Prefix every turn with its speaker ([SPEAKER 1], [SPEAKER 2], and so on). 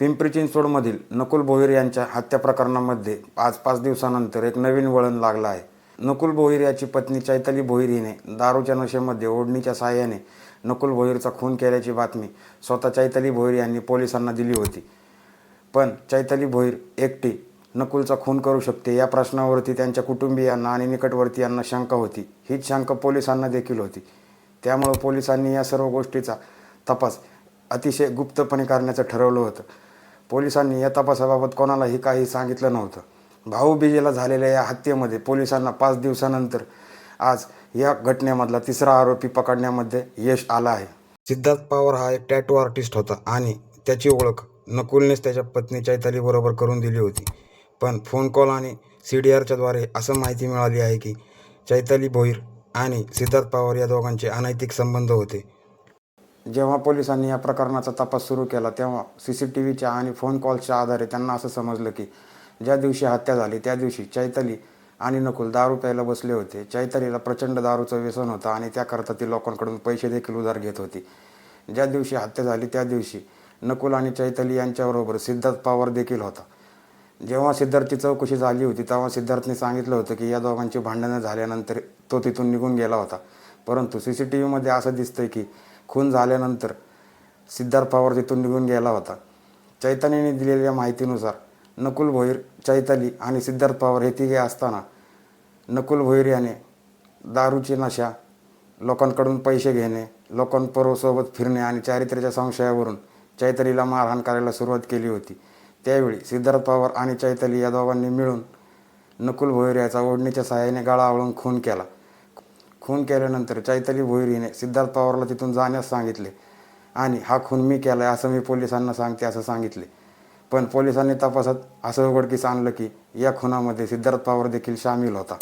[SPEAKER 1] पिंपरी चिंचवडमधील नकुल भोईर यांच्या हत्या प्रकरणामध्ये आज पाच दिवसानंतर एक नवीन वळण लागलं आहे. नकुल भोईर याची पत्नी चैताली भोईर हिने दारूच्या नशेमध्ये ओढणीच्या सहाय्याने नकुल भोईरचा खून केल्याची बातमी स्वतः चैताली भोईर यांनी पोलिसांना दिली होती. पण चैताली भोईर एकटी नकुलचा खून करू शकते या प्रश्नावरती त्यांच्या कुटुंबियांना आणि निकटवर्तीयांना शंका होती. हीच शंका पोलिसांना देखील होती. त्यामुळं पोलिसांनी या सर्व गोष्टीचा तपास अतिशय गुप्तपणे करण्याचं ठरवलं होतं. पोलिसांनी या तपासाबाबत कोणालाही काही सांगितलं नव्हतं. भाऊबीजेला झालेल्या या हत्येमध्ये पोलिसांना पाच दिवसानंतर आज या घटनेमधला तिसरा आरोपी पकडण्यामध्ये यश आला आहे. सिद्धार्थ पवार हा एक टॅटू आर्टिस्ट होता आणि त्याची ओळख नकुलनेच त्याच्या पत्नी चैतालीबरोबर करून दिली होती. पण फोन कॉल आणि सी डी आरच्याद्वारे असं माहिती मिळाली आहे की चैताली भोईर आणि सिद्धार्थ पवार या दोघांचे अनैतिक संबंध होते. जेव्हा पोलिसांनी या प्रकरणाचा तपास सुरू केला तेव्हा सी सी टी व्हीच्या आणि फोन कॉल्सच्या आधारे त्यांना असं समजलं की ज्या दिवशी हत्या झाली त्या दिवशी चैतली आणि नकुल दारू प्यायला बसले होते. चैतलीला प्रचंड दारूचं व्यसन होतं आणि त्याकरता ती लोकांकडून पैसे देखील उधार घेत होती. ज्या दिवशी हत्या झाली त्या दिवशी नकुल आणि चैतली यांच्याबरोबर सिद्धार्थ पवार देखील होता. जेव्हा सिद्धार्थची चौकशी झाली होती तेव्हा सिद्धार्थने सांगितलं होतं की या दोघांची भांडणं झाल्यानंतर तो तिथून निघून गेला होता. परंतु सी सी टी व्हीमध्ये असं दिसतंय की खून झाल्यानंतर सिद्धार्थ पवार तिथून निघून गेला होता. चैतन्याने दिलेल्या माहितीनुसार नकुल भोईर चैताली आणि सिद्धार्थ पवार हे तिघे असताना नकुल भोईर याने दारूची नशा लोकांकडून पैसे घेणे लोकांपर्वसोबत फिरणे आणि चारित्र्याच्या संशयावरून चैतलीला मारहाण करायला सुरुवात केली होती. त्यावेळी सिद्धार्थ पवार आणि चैतली या दोघांनी मिळून नकुल भोईर याचा ओढणीच्या सहाय्याने गाळा आवळून खून केला. खून केल्यानंतर चैताली भोईरीने सिद्धार्थ पवारला तिथून जाण्यास सांगितले. आणि हा खून मी केला आहे असं मी पोलिसांना सांगते असं सांगितले. पण पोलिसांनी तपासात असं उघडकीस आणलं की या खुनामध्ये सिद्धार्थ पवार देखील सामील होता.